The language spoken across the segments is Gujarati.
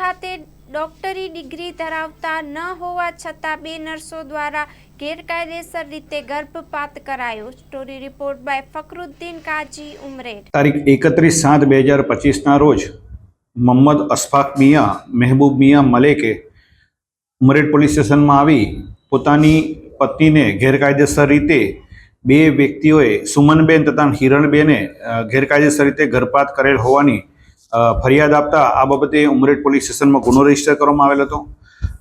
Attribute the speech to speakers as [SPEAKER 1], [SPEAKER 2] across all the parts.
[SPEAKER 1] ખાતે ડોક્ટરી ડિગ્રી ધરાવતા ન હોવા છતાં બે નર્સો દ્વારા ગેરકાયદેસર રીતે ગર્ભપાત કરાયો. Story report by Fakruddin Kazi Umred
[SPEAKER 2] તારીખ એકત્રીસ સાત બે હજાર પચીસના રોજ મોહમ્મદ અશફાક મિયા, મહેબૂબ મિયા મલેકે ઉમરેડ પોલીસ સ્ટેશનમાં આવી પોતાની પત્નીને ગેરકાયદેસર રીતે બે વ્યક્તિઓએ સુમનબેન તથા હિરણબેને ગેરકાયદેસર રીતે ગર્ભપાત કરેલ હોવાની ફરિયાદ આપતા આ બાબતે ઉમરેઠ પોલીસ સ્ટેશનમાં ગુનો રજિસ્ટર કરવામાં આવેલ હતો.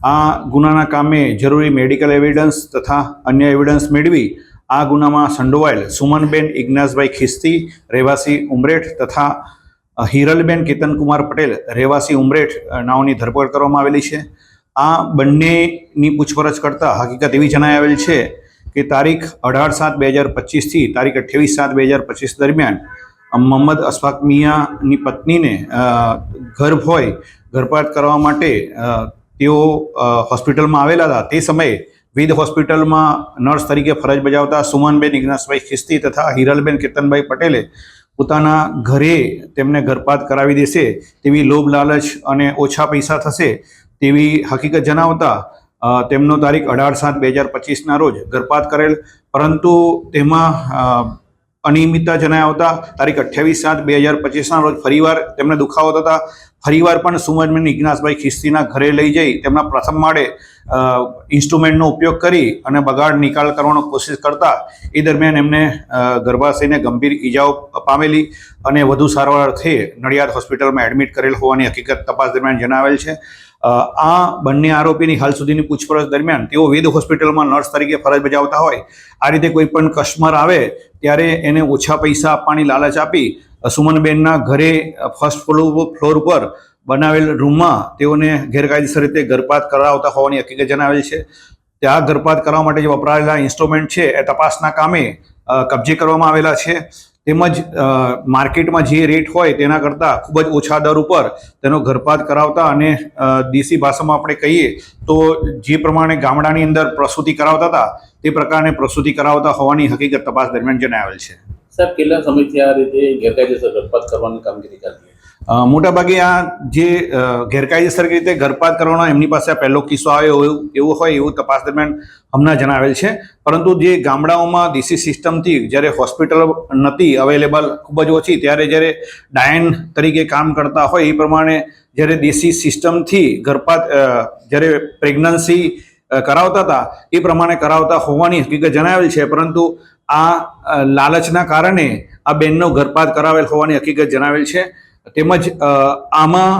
[SPEAKER 2] આ ગુનાના કામે જરૂરી મેડિકલ એવિડન્સ તથા અન્ય એવિડન્સ મેળવી આ ગુનામાં સંડોવાયેલ સુમનબેન ઇગ્નાસભાઈ ખિસ્તી, રહેવાસી ઉમરેઠ તથા હિરલબેન કેતનકુમાર પટેલ, રહેવાસી ઉમરેઠ નાઓની ધરપકડ કરવામાં આવેલી છે. આ બંનેની પૂછપરછ કરતાં હકીકત એવી જણાઈ આવેલ છે કે તારીખ અઢાર સાત બે હજાર પચીસથી તારીખ અઠ્યાવીસ સાત બે હજાર પચીસ દરમિયાન મોહમ્મદ અશફાક મિયાની પત્નીને ગર્ભ હોય, ગર્ભપાત કરવા માટે તેઓ હોસ્પિટલમાં આવેલા હતા. તે સમયે વિધ હોસ્પિટલમાં નર્સ તરીકે ફરજ બજાવતા સુમનબેન ઇગ્નાસભાઈ ખિસ્તી તથા હિરલબેન કેતનભાઈ પટેલે પોતાના ઘરે તેમને ગર્ભપાત કરાવી દેશે, તેવી લોભ લાલચ અને ઓછા પૈસા થશે તેવી હકીકત જણાવતા તેમનો તારીખ અઢાર સાત બે હજાર પચીસના રોજ ગર્ભપાત કરેલ. પરંતુ તેમાં અનિયમિતતા જણાયા આવતા તારીખ અઠ્યાવીસ સાત બે હજાર પચીસના રોજ ફરીવાર તેમને દુખાવો થતા ફરીવાર પણ સુમનબેન ઇગ્નાસભાઈ ખિસ્તીના ઘરે લઈ જઈ તેમના પ્રથમ માળે ઇન્સ્ટ્રુમેન્ટનો ઉપયોગ કરી અને બગાડ નિકાલ કરવાનો કોશિશ કરતા એ દરમિયાન એમને ગર્ભાશયને ગંભીર ઈજાઓ પામેલી અને વધુ સારવાર અર્થે નડિયાદ હોસ્પિટલમાં એડમિટ કરેલ હોવાની હકીકત તપાસ દરમિયાન જણાવેલ છે. આ બંને આરોપીની હાલ સુધીની પૂછપરછ દરમિયાન તેઓ વેદ હોસ્પિટલમાં નર્સ તરીકે ફરજ બજાવતા હોય. આ રીતે કોઈ પણ કસ્ટમર આવે ત્યારે એને ઓછા પૈસા આપવાની લાલચ આપી સુમનબેનના ઘરે ફર્સ્ટ ફ્લોર ફ્લોર ઉપર બનાવેલ રૂમમાં તેઓને ગેરકાયદેસર રીતે ગર્ભપાત કરાવતા હોવાની હકીકત જણાવેલ છે. ત્યાં ગર્ભપાત કરવા માટે જે વપરાયેલા ઇન્સ્ટ્રુમેન્ટ છે, એ તપાસના કામે કબજે કરવામાં આવેલા છે. તેમજ માર્કેટમાં જે રેટ હોય તેના કરતાં ખૂબ જ ઓછા દર ઉપર તેનો ગર્ભપાત કરાવતા અને દેશી ભાષામાં આપણે કહીએ તો જે પ્રમાણે ગામડાની અંદર પ્રસૂતિ કરાવતા હતા, તે પ્રકારની પ્રસૂતિ કરાવતા હોવાની હકીકત તપાસ દરમિયાન જણાવેલ છે.
[SPEAKER 3] સાહેબ, કેટલા સમયથી આ રીતે ગેરકાયદેસર ગર્ભપાત કરવાની કામગીરી
[SPEAKER 2] કરતી મોટાભાગે આ જે ગેરકાયદેસર રીતે ગર્ભપાત કરવાનો એમની પાસે આ પહેલો કિસ્સો આવ્યો એવું એવું હોય એવું તપાસ દરમિયાન હમણાં જણાવેલ છે. પરંતુ જે ગામડાઓમાં દેશી સિસ્ટમથી જ્યારે હોસ્પિટલ નથી અવેલેબલ ખૂબ જ ઓછી, ત્યારે જ્યારે ડાયન તરીકે કામ કરતા હોય એ પ્રમાણે જ્યારે દેશી સિસ્ટમથી ગર્ભપાત જ્યારે પ્રેગ્નન્સી કરાવતા હતા. એ પ્રમાણે કરાવતા હોવાની હકીકત જણાવેલ છે, પરંતુ આ લાલચના કારણે આ બેનનો ગર્ભપાત કરાવેલ હોવાની હકીકત જણાવેલ છે. તેમજ આમાં,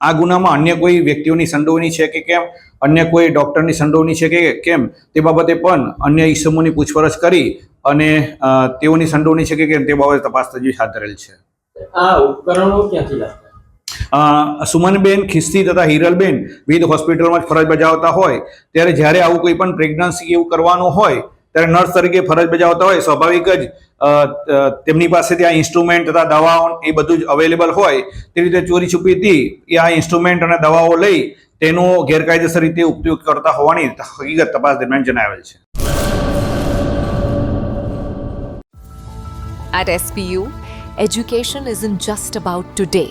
[SPEAKER 2] આ ગુનામાં અન્ય કોઈ વ્યક્તિઓની સંડોવણી છે કે કેમ? અન્ય કોઈ ડૉક્ટરની સંડોવણી છે કે કેમ? તે બાબતે પણ અન્ય ઈસમોની પૂછપરછ કરી અને તેઓની સંડોવણી છે કે કેમ તે બાબતે તપાસ તજવીજ હાથ ધરેલ છે.
[SPEAKER 3] આ ઉપકરણો ક્યાંથી
[SPEAKER 2] સુમનબેન ખિસ્તી તથા હિરલબેન વિવિધ હોસ્પિટલમાં ફરજ બજાવતા હોય ત્યારે જ્યારે આવું કોઈ પણ પ્રેગ્નન્સી એવું કરવાનું હોય ત્યારે નર્સ તરીકે ફરજ બજાવતા હોય સ્વાભાવિક જ તેમની પાસે ત્યાં ઇન્સ્ટ્રુમેન્ટ તથા દવાઓ એ બધું જ અવેલેબલ હોય તે રીતે ચોરી છુપીથી એ આ ઇન્સ્ટ્રુમેન્ટ અને દવાઓ લઈ તેનો ગેરકાયદેસર રીતે ઉપયોગ કરતા હોવાની હકીકત તપાસ દરમિયાન જણાવેલ છે.
[SPEAKER 4] At SPU, education isn't just about today,